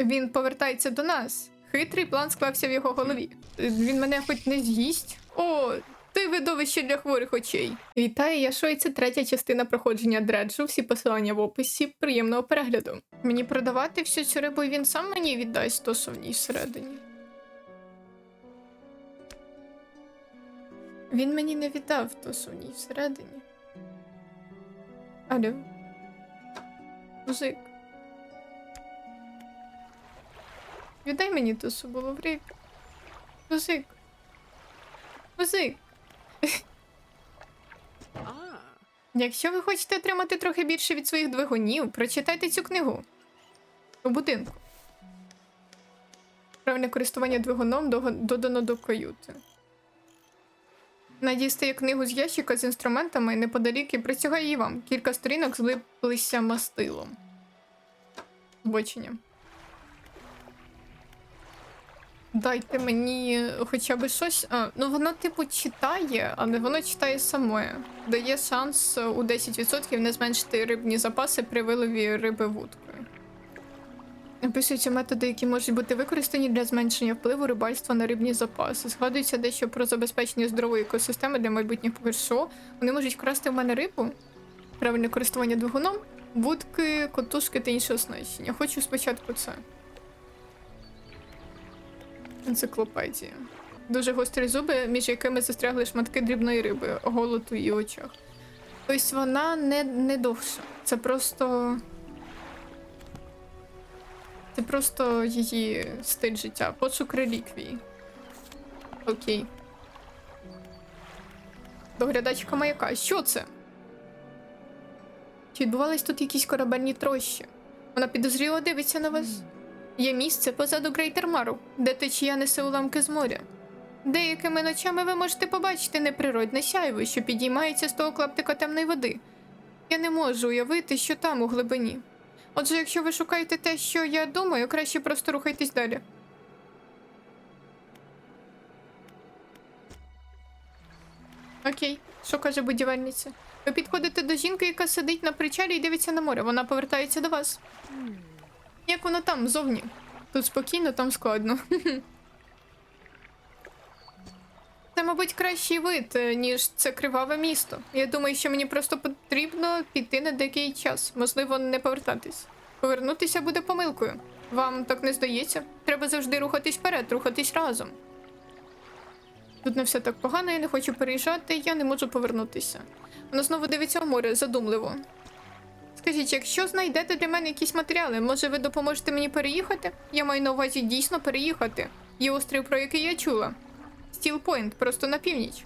Він повертається до нас. Хитрий план склався в його голові. Він мене хоч не з'їсть. О, ти видовище для хворих очей. Вітаю, я Шой, це третя частина проходження дреджу. Всі посилання в описі. Приємного перегляду. Мені продавати всю цю рибу, він сам мені віддасть то, в ній всередині. Він мені не віддав то, що в ній всередині. Алло. Музик. Віддай мені ту, що було в рибі. Музик. Музик. Якщо ви хочете отримати трохи більше від своїх двигунів, прочитайте цю книгу у будинку. Правильне користування двигуном додано до каюти. Надістає книгу з ящика з інструментами неподалік і притягає її вам. Кілька сторінок злиплися мастилом. Збочення. Дайте мені хоча б щось. А, ну воно, типу, читає, але воно читає саме. Дає шанс е, у 10% не зменшити рибні запаси при вилові риби вудкою. Описуються методи, які можуть бути використані для зменшення впливу рибальства на рибні запаси. Згадується дещо про забезпечення здорової екосистеми для майбутніх що Вони можуть красти в мене рибу, правильне користування двигуном, вудки, котушки та інше оснащення. Хочу спочатку це. Енциклопедія. Дуже гострі зуби, між якими застрягли шматки дрібної риби, голод у її очах. Тобто вона не, не довша. Це просто. Це просто її стиль життя. Пошук реліквії. Окей. Доглядачка маяка. Що це? Чи відбувались тут якісь корабельні трощі? Вона підозріло дивиться на вас. Є місце позаду Грейтермару, де течія несе уламки з моря. Деякими ночами ви можете побачити неприродне сяйво, що підіймається з того клаптика темної води. Я не можу уявити, що там у глибині. Отже, якщо ви шукаєте те, що я думаю, краще просто рухайтесь далі. Окей, що каже будівельниця? Ви підходите до жінки, яка сидить на причалі і дивиться на море. Вона повертається до вас. Як воно там, зовні? Тут спокійно, там складно. Це, мабуть, кращий вид, е, ніж це криваве місто. Я думаю, що мені просто потрібно піти на деякий час, можливо, не повертатись. Повернутися буде помилкою. Вам так не здається? Треба завжди рухатись вперед, рухатись разом. Тут не все так погано, я не хочу переїжджати, я не можу повернутися. Вона знову дивиться в море задумливо. Скажіть, якщо знайдете для мене якісь матеріали, може ви допоможете мені переїхати? Я маю на увазі дійсно переїхати. Є острів, про який я чула. Стілпойнт, просто на північ.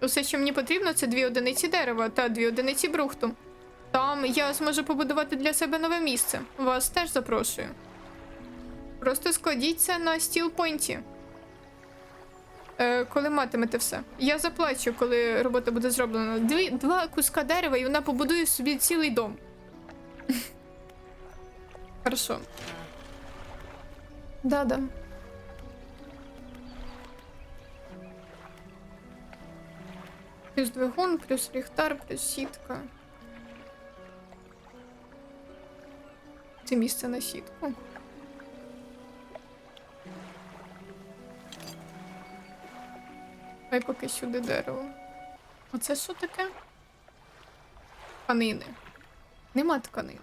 Усе, що мені потрібно, це дві одиниці дерева та дві одиниці брухту. Там я зможу побудувати для себе нове місце. Вас теж запрошую. Просто складіть це на стілпойнті. Е, коли матимете все. Я заплачу, коли робота буде зроблена. Дві, два куска дерева, і вона побудує собі цілий дом. Хорошо. Да-да. Плюс двигун, плюс ліхтар, плюс сітка. Це місце на сітку. Давай поки сюди дерево. Оце що таке? Тканини. Нема тканини.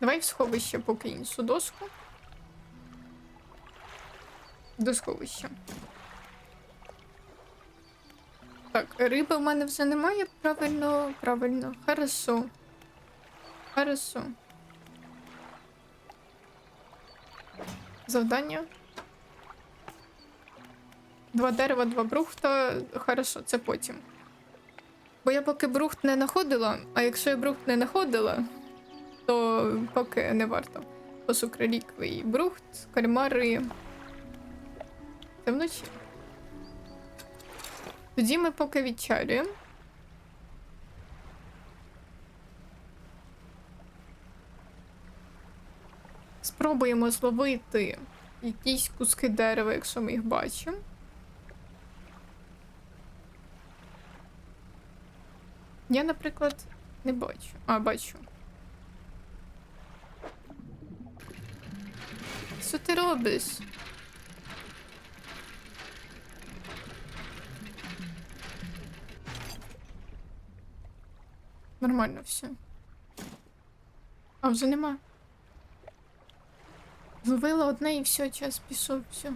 Давай в сховище поки іншу дошку. До сховища. Так, риби в мене вже немає. Правильно, правильно. Хорошо. Хорошо. Завдання. Два дерева, два брухта. Хорошо, це потім. Бо я поки брухт не знаходила, а якщо я брухт не знаходила, то поки не варто. Пошук. Брухт, кальмари. Це вночі. Тоді ми поки відчалюємо. Спробуємо зловити якісь куски дерева, якщо ми їх бачимо. Я, наприклад, не бачу. А, бачу. Що ти робиш? Нормально все. А вже нема. Зловила одне і все, час пішов, все.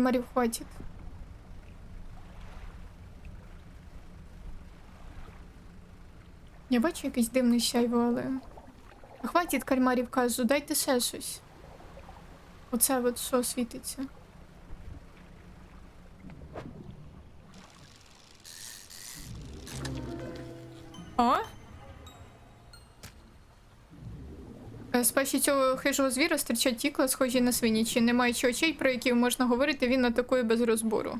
Кальмарів хватит. Я бачу якийсь дивний сяйво, але. Хватить кальмарів кажу, дайте ще щось. Оце от що світиться. З пащі цього хижого звіра стирчать тікла, схожі на свині. Чи не маючи очей, про які можна говорити, він атакує без розбору.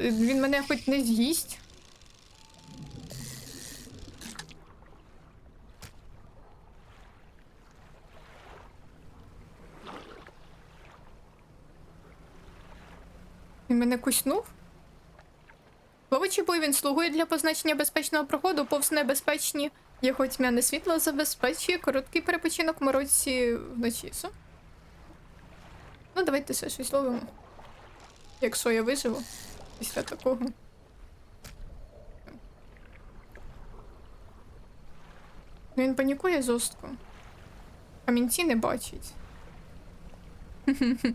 Е, Він мене хоч не з'їсть. Він мене куснув? Ловичий бой він слугує для позначення безпечного проходу повз небезпечні. Його тьмяне світло забезпечує короткий перепочинок в морозі вночі. Що? Ну, давайте ще щось ловимо. Якщо я виживу після такого. Він панікує жорстко. Камінці не бачить.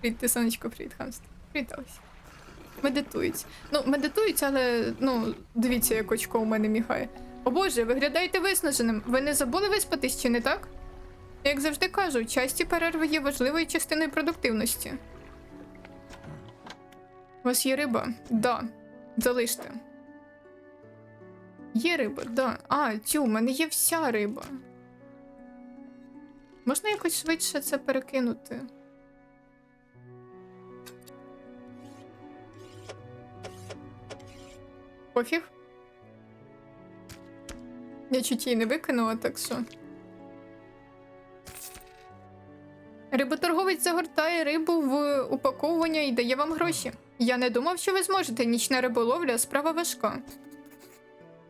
Привіт, ти сонечко, привіт, хамстер. Привіт, Медитують. Ну, медитують, але ну, дивіться, як очко у мене мігає. О боже, виглядаєте виснаженим. Ви не забули виспатись, чи не так? Як завжди кажу, часті перерви є важливою частиною продуктивності. У вас є риба? Да. Залиште. Є риба, да. А, тю, у мене є вся риба. Можна якось швидше це перекинути? Пофіг. Я чуть її не викинула, так що. Риботорговець загортає рибу в упаковування і дає вам гроші. Я не думав, що ви зможете. Нічна риболовля справа важка.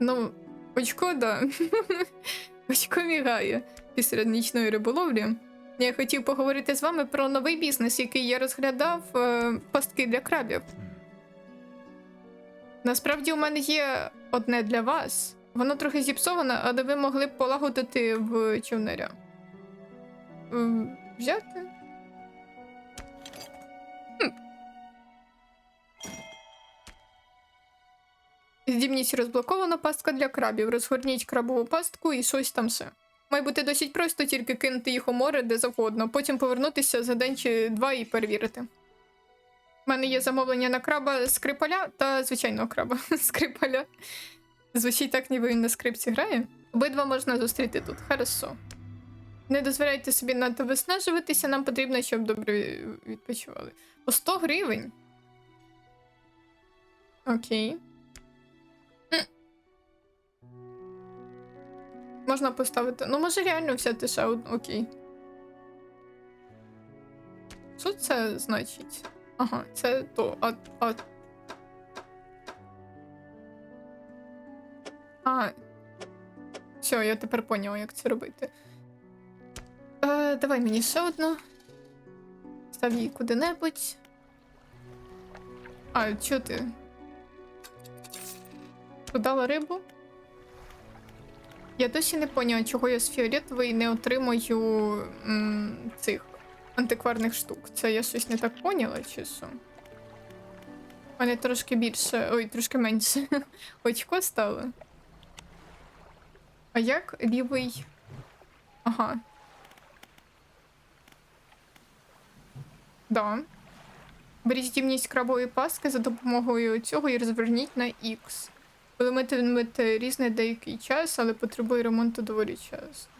Ну, очко, да. очко мігає після нічної риболовлі. Я хотів поговорити з вами про новий бізнес, який я розглядав е, пастки для крабів. Насправді у мене є одне для вас. Воно трохи зіпсоване, але ви могли б полагодити в човнаря. Взяти? Хм. Здібність розблоковано пастка для крабів. Розгорніть крабову пастку і щось там все. Має бути досить просто тільки кинути їх у море де завгодно, потім повернутися за день чи два і перевірити. У мене є замовлення на краба скрипаля та звичайного краба скрипаля. Звучить так, ніби він на скрипці грає. Обидва можна зустріти тут. Хорошо. Не дозволяйте собі надто виснажуватися, нам потрібно, щоб добре відпочивали. По 100 гривень. Окей. Можна поставити. Ну, може реально взяти ще одну. Окей. Що це значить? Ага, це то. А, а... а. Все, я тепер поняла, як це робити. Е, давай мені ще одну. Став її куди-небудь. А, чого ти? Продала рибу? Я досі не поняла, чого я з фіолетової не отримую м, цих антикварних штук. Це я щось не так поняла, чи що? У мене трошки більше. Ой, трошки менше. Очко стало. А як лівий. Ага. Да. Беріть здібність крабової пастки за допомогою цього і розверніть на X. Ви матимете різний деякий час, але потребує ремонту доволі часто.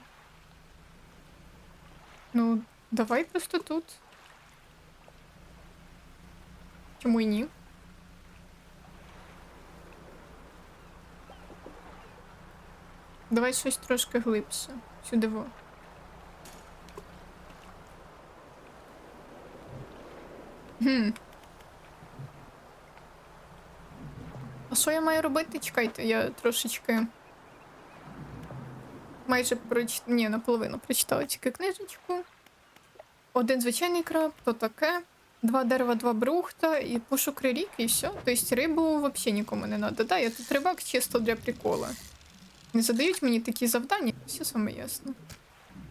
Ну, давай просто тут. Чому й ні? Давай щось трошки глибше. Сюди во. Хм. А що я маю робити? Чекайте, я трошечки. Майже проч... Ні, наполовину прочитала тільки книжечку. Один звичайний краб, то таке. Два дерева, два брухта і пошук релік, і все. Тобто рибу взагалі нікому не треба. Да, я тут рибак чисто для прикола. Не задають мені такі завдання, все саме ясно.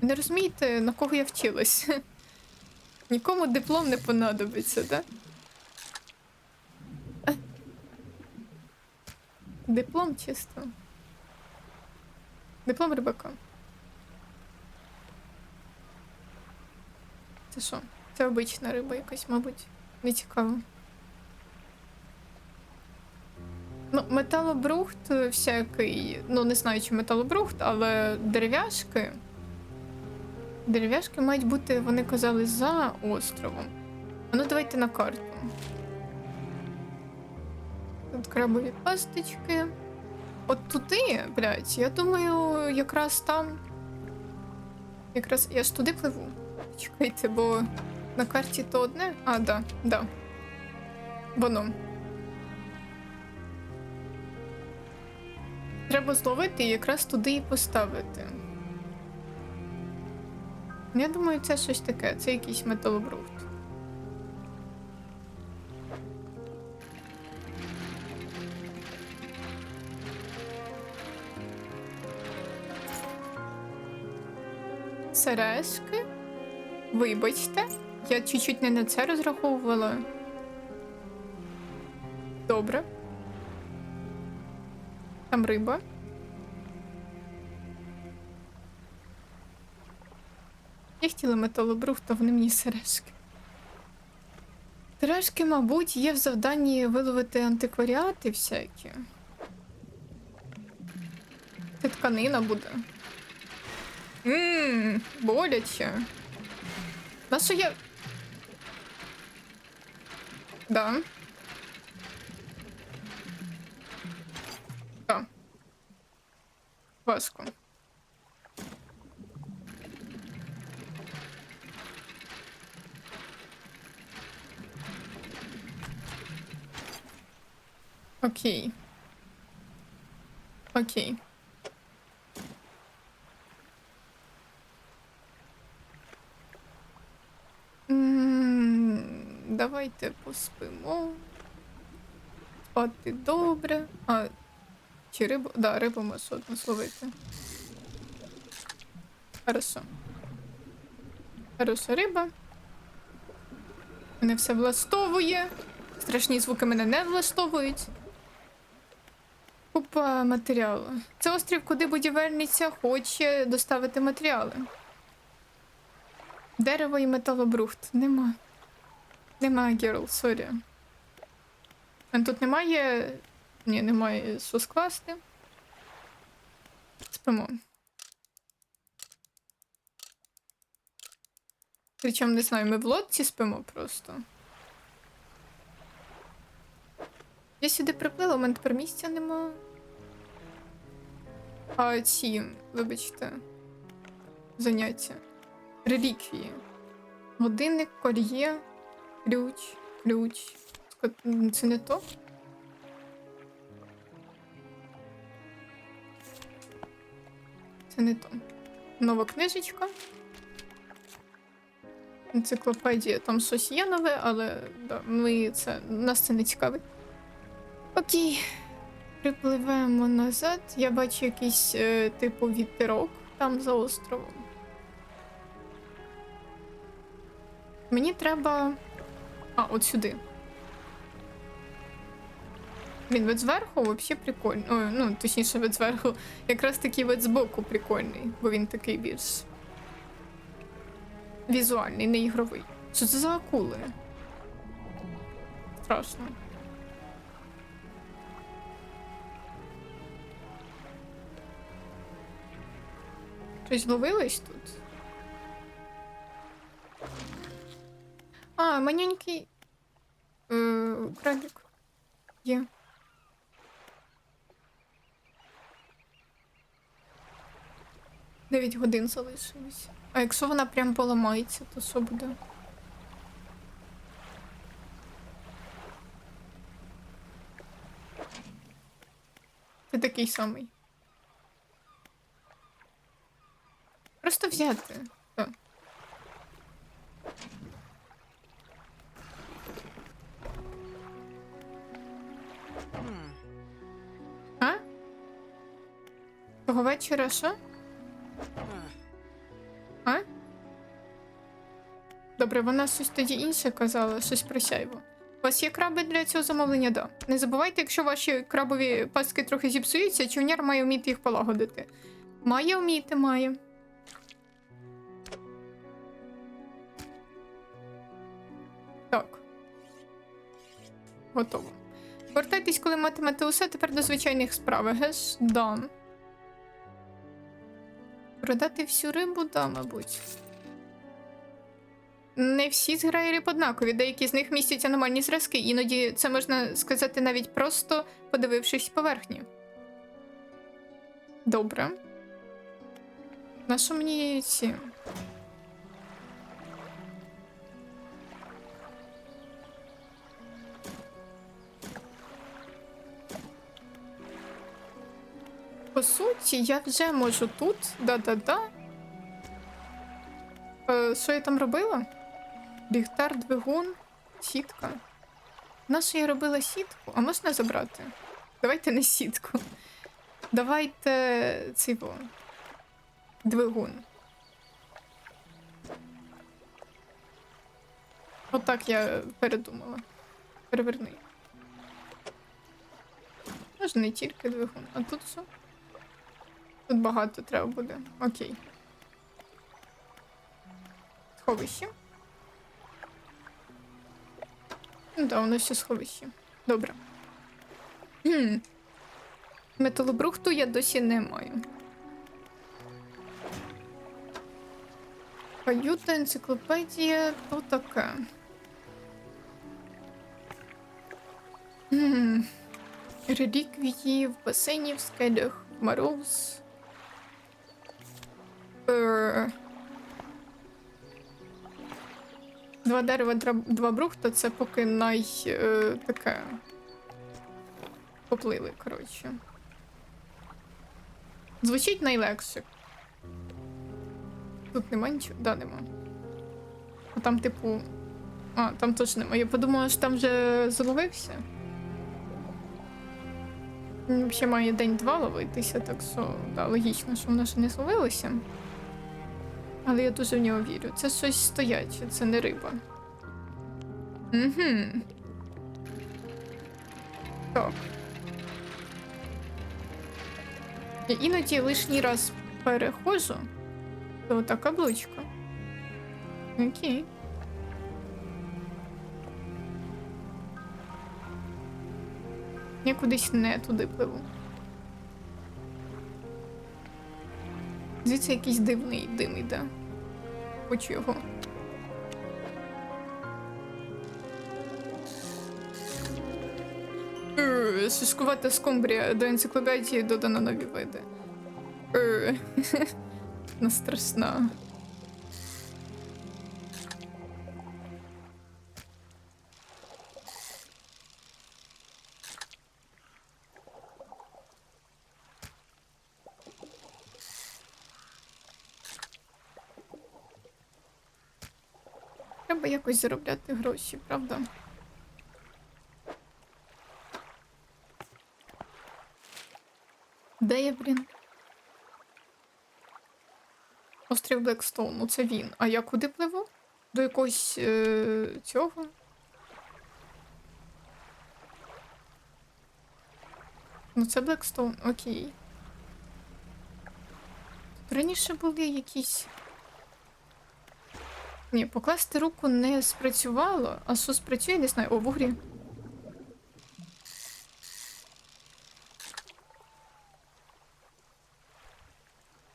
Не розумієте, на кого я вчилась? Нікому диплом не понадобиться, да? Диплом чисто. Диплом рибака. Це що? Це обична риба якась, мабуть. Не цікаво. Ну, металобрухт всякий. Ну, не знаю, чи металобрухт, але дерев'яшки. Дерев'яшки мають бути, вони казали, за островом. А ну давайте на карту. Тут крабові пасточки. От туди, блядь, я думаю, якраз там. Якраз я ж туди пливу. Чекайте, бо на карті то одне. А, да, да. Воно. Треба зловити і якраз туди і поставити. Я думаю, це щось таке, це якийсь металобрухт. Сережки. Вибачте, я чуть-чуть не на це розраховувала. Добре. Там риба. Я хотіла металобрух, то вони мені сережки. Сережки, мабуть, є в завданні виловити антикваріати всякі. Це тканина буде. Ммм, боляче. На що я. Да. Важко. Окей. Окей. Давайте поспимо. Спати добре. А, чи рибу? Да, рибу можу одну зловити. Хорошо. Хороша риба. Мене все влаштовує. Страшні звуки мене не влаштовують. Купа матеріалу. Це острів, куди будівельниця хоче доставити матеріали. Дерево і металобрухт. Нема. Нема, Герл, сорі. Тут немає. Ні, немає що скласти. Спимо. Причому не знаю, ми в лодці спимо просто. Я сюди приплила, у мене тепер місця нема. А ці, вибачте, заняття. Реліквії. Годинник, кольє, ключ, ключ. Це не то? Це не то. Нова книжечка. Енциклопедія. Там щось є нове, але да, ми це, нас це не цікавить. Окей. Припливаємо назад. Я бачу якийсь е, типу вітерок там за островом. Мені треба. А, от сюди. Він вид зверху взагалі прикольний. Ой, ну, точніше, вид зверху. Якраз такий вид збоку прикольний, бо він такий більш візуальний, не ігровий. Що це за акули? Страшно. Щось ловилось тут? А, манюнький. Е, крабик. Є. 9 годин залишилось. А якщо вона прям поламається, то що буде? Ти такий самий. Просто взяти. О. А? Того вечора що? Добре, вона щось тоді інше казала, щось про сяйво. У вас є краби для цього замовлення? Да. Не забувайте, якщо ваші крабові пастки трохи зіпсуються, човняр має вміти їх полагодити. Має вміти, має. Так. Готово. Вертайтесь, коли матимете усе, тепер до звичайних справ, геш? Да. Продати всю рибу, да, мабуть. Не всі зграї риб однакові, деякі з них містять аномальні зразки, іноді це можна сказати навіть просто подивившись поверхні. Добре. На що мені ці? По суті, я вже можу тут. Да-да-да. Е, що я там робила? Ліхтар, двигун, сітка. Нащо я робила сітку? А можна забрати? Давайте не сітку. Давайте цей во. Двигун. Отак я передумала. Переверни. Можна не тільки двигун, а тут що? Тут багато треба буде. Окей. Сховище. Ну да, воно ще сховище. Добре. Металобрухту я досі не маю. Каюта, енциклопедія, то таке. Реліквії в басейні, в скелях, мороз. Е. Два дерева, два брухта це поки най е, таке. Попливи, коротше. Звучить найлегше. Тут нема нічого? Да, нема. А там, типу. А, там точно нема. Я подумала, що там вже заловився. Взагалі має день-два ловитися, так що да, логічно, що воно ще не зловилося. Але я дуже в нього вірю. Це щось стояче, це не риба. Угу. Так. Я іноді лишній раз перехожу, то та каблучка. Окей. Я кудись не туди пливу. Звідси якийсь дивний дим іде. Хочу його. сіскувати Шишкувата скумбрія до енциклопедії додано нові види. Е, якось заробляти гроші, правда? Де я, блін? Острів Блекстоун, ну це він. А я куди пливу? До якогось е- цього? Ну, це Блекстоун, окей. Раніше були якісь. Ні, покласти руку не спрацювало, а що спрацює, не знаю. О, в угрі.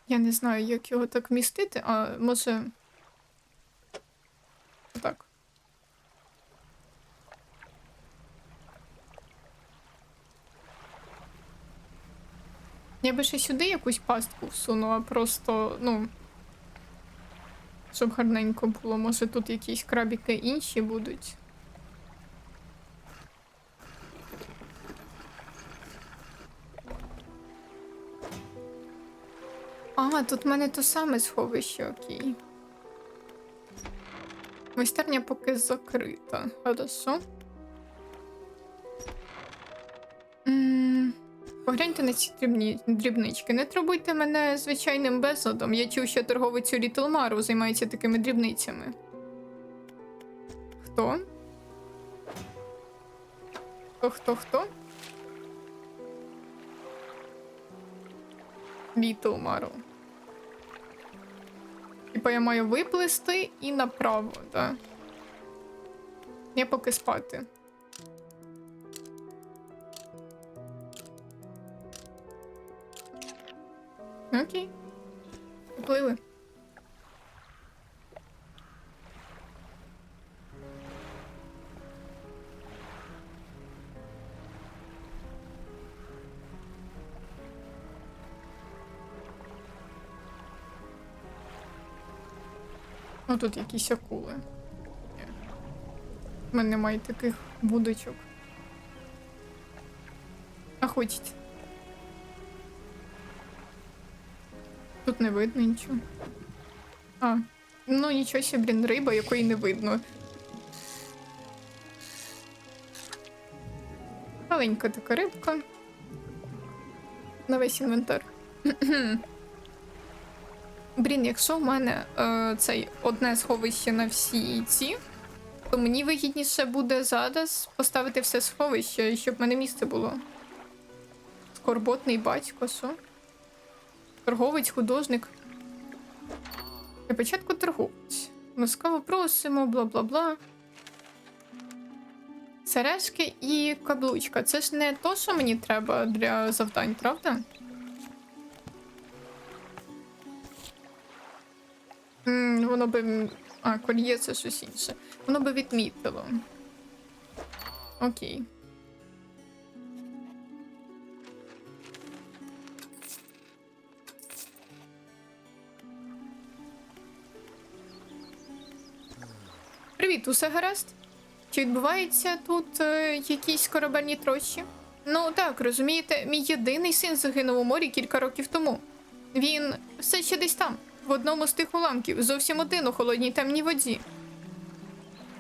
Я не знаю, як його так вмістити, а може. Так. Я би ще сюди якусь пастку всунула, просто, ну. Щоб гарненько було. Може тут якісь крабіки інші будуть. А, тут в мене то саме сховище, окей. Майстерня поки закрита. Хорошо. Погляньте на ці дрібні, дрібнички. Не турбуйте мене звичайним безладом. Я чув, що торговець у Літл Мару займається такими дрібницями. Хто? Хто, хто, хто? Літл Мару. Типа я маю виплисти і направо, так? Я поки спати. Окей. Поплили. Ну тут якісь акули. У мене немає таких будочок. А хочеться. Тут не видно нічого. А, ну нічого ще, блін, риба, якої не видно. Маленька така рибка. На весь інвентар. Блін, якщо в мене е, цей одне сховище на всі ці, то мені вигідніше буде зараз поставити все сховище, щоб в мене місце було. Скорботний батько, що? Торговець, художник. Для початку торговець. Ласкаво просимо, бла бла бла. Сережки і каблучка. Це ж не то, що мені треба для завдань, правда? М, воно би. А, кольє це щось інше. Воно би відмітило. Окей. Привіт, усе гаразд? Чи відбуваються тут е, якісь корабельні трощі? Ну так, розумієте, мій єдиний син загинув у морі кілька років тому. Він все ще десь там, в одному з тих уламків, зовсім один у холодній темній воді.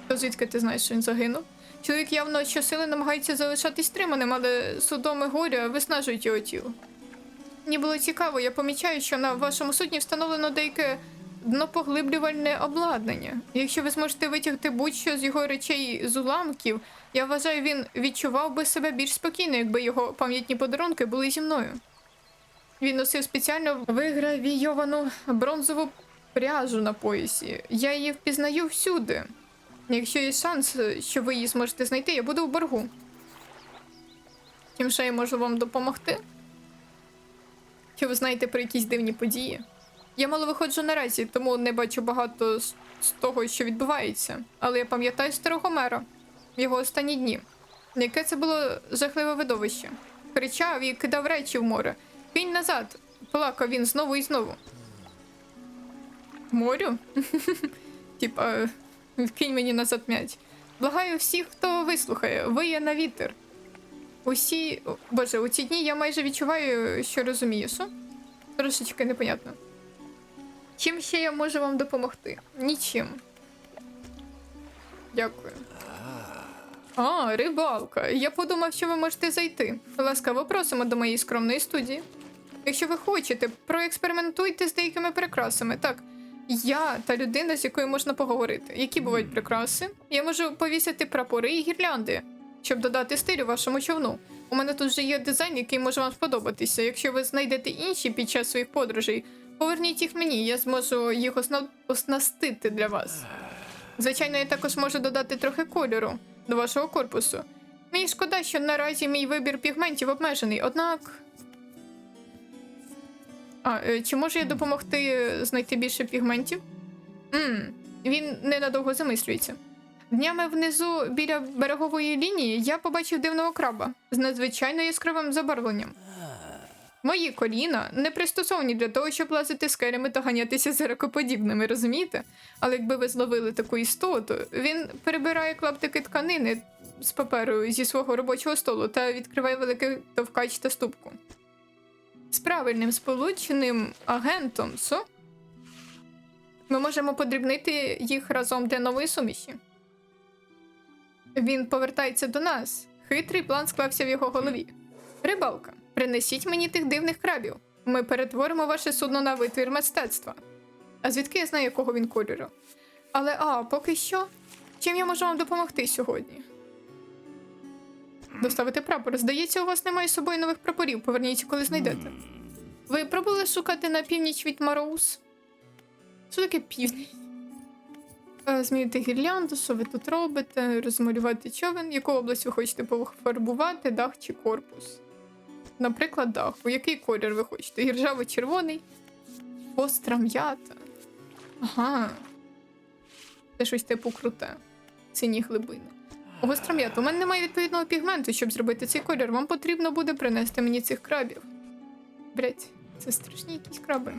То звідки ти знаєш, що він загинув? Чоловік явно щосили намагається залишатись стриманим, але судоми горя виснажують його тіло. Мені було цікаво, я помічаю, що на вашому судні встановлено деяке днопоглиблювальне обладнання. Якщо ви зможете витягти будь-що з його речей з уламків, я вважаю, він відчував би себе більш спокійно, якби його пам'ятні подарунки були зі мною. Він носив спеціально вигравійовану бронзову пряжу на поясі. Я її впізнаю всюди. Якщо є шанс, що ви її зможете знайти, я буду в боргу. Чим ще я можу вам допомогти? Чи ви знаєте про якісь дивні події? Я мало виходжу наразі, тому не бачу багато з, того, що відбувається. Але я пам'ятаю старого мера в його останні дні. Яке це було жахливе видовище. Кричав і кидав речі в море. Кинь назад. Плакав він знову і знову. Морю? Типа, кинь мені назад м'яч. Благаю всіх, хто вислухає, виє на вітер. Усі. Боже, у ці дні я майже відчуваю, що розумію, що? Трошечки непонятно. Чим ще я можу вам допомогти? Нічим. Дякую. А, рибалка. Я подумав, що ви можете зайти. Ласкаво просимо до моєї скромної студії. Якщо ви хочете, проекспериментуйте з деякими прикрасами. Так, я та людина, з якою можна поговорити. Які бувають прикраси? Я можу повісити прапори і гірлянди, щоб додати стилю вашому човну. У мене тут вже є дизайн, який може вам сподобатися. Якщо ви знайдете інші під час своїх подорожей, поверніть їх мені, я зможу їх осна... оснастити для вас. Звичайно, я також можу додати трохи кольору до вашого корпусу. Мені шкода, що наразі мій вибір пігментів обмежений, однак. А, е, чи можу я допомогти знайти більше пігментів? Мм, він ненадовго замислюється. Днями внизу біля берегової лінії я побачив дивного краба з надзвичайно яскравим забарвленням. Мої коліна не пристосовані для того, щоб лазити скелями та ганятися за ракоподібними, розумієте? Але якби ви зловили таку істоту, він перебирає клаптики тканини з паперу зі свого робочого столу та відкриває великий товкач та ступку. З правильним сполученим агентом СО ми можемо подрібнити їх разом для нової суміші. Він повертається до нас. Хитрий план склався в його голові. Рибалка, принесіть мені тих дивних крабів. Ми перетворимо ваше судно на витвір мистецтва. А звідки я знаю, якого він кольору? Але а, поки що, чим я можу вам допомогти сьогодні? Доставити прапор. Здається, у вас немає з собою нових прапорів. Поверніться, коли знайдете. Ви пробували шукати на північ від Мароус? Що таке північ? Е, Змінити гірлянду, що ви тут робите, розмалювати човен, яку область ви хочете пофарбувати, дах чи корпус. Наприклад, дах. У який колір ви хочете? Гіржаво-червоний, остра м'ята. Ага. Це щось типу круте. Сині глибини. Гостра м'ята. У мене немає відповідного пігменту, щоб зробити цей колір. Вам потрібно буде принести мені цих крабів. Блять, це страшні якісь краби.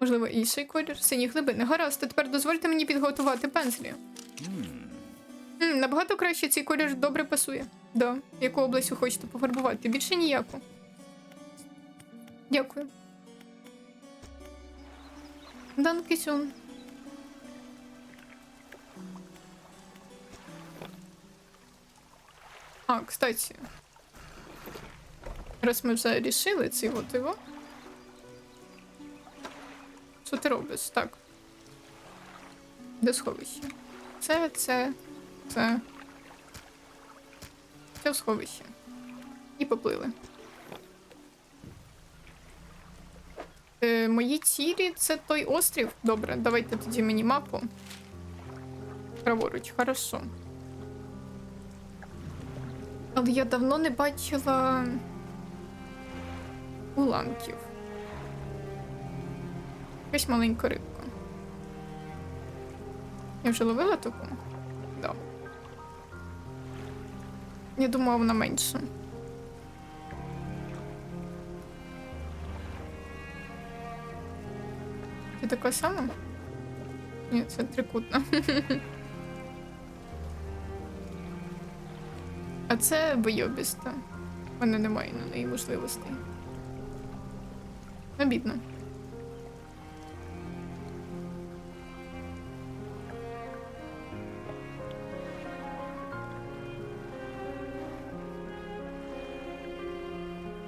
Можливо, інший колір, сині глибини. Гаразд, а тепер дозвольте мені підготувати пензлі. М, набагато краще цей колір добре пасує. Да. Яку область ви хочете пофарбувати? Більше ніяку. Дякую. Данкісюн. А, кстати. Раз ми вже рішили цей от його. Що ти робиш? Так. Де сховище? Це, це, це. Це в сховище. І поплили. Е, мої цілі це той острів. Добре, давайте тоді мені мапу. Праворуч, хорошо. Але я давно не бачила уламків. Якась маленька рибка. Я вже ловила таку? Я думала, вона менша. Це така сама? Ні, це трикутна. А це бойобіста. У мене немає на неї можливостей. Обідно.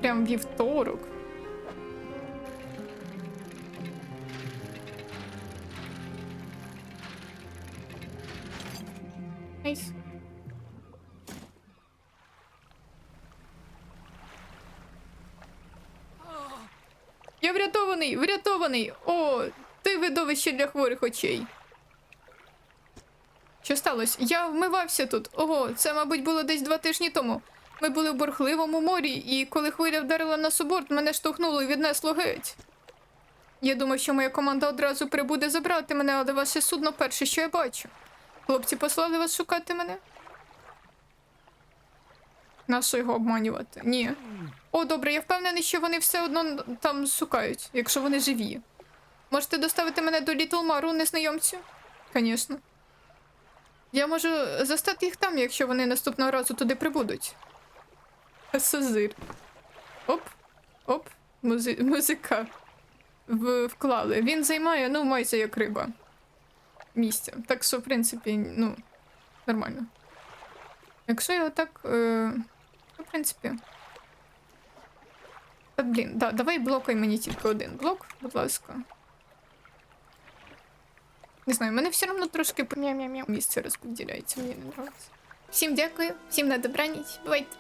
Прям вівторок. Найс. Я врятований, врятований! О, ти видовище для хворих очей. Що сталося? Я вмивався тут. Ого, це, мабуть, було десь два тижні тому. Ми були в бурхливому морі, і коли хвиля вдарила нас у борт, мене штовхнуло і віднесло геть. Я думав, що моя команда одразу прибуде забрати мене, але ваше судно перше, що я бачу. Хлопці послали вас шукати мене? Нащо його обманювати? Ні. О, добре, я впевнений, що вони все одно там шукають, якщо вони живі. Можете доставити мене до Літл Мару, незнайомцю? Звісно. Я можу застати їх там, якщо вони наступного разу туди прибудуть. Созир. Оп, оп, Музи... музика. В... Вклали. Він займає, ну, майже як риба. Місця. Так що, в принципі, ну, нормально. Якщо його так. Е... В принципі. Та, блін, да, давай блокай мені тільки один блок, будь ласка. Не знаю, мене все одно трошки м'я-м'я-м'я місце розподіляється, мені не подобається. Всім дякую, всім на добраніч. Бувайте.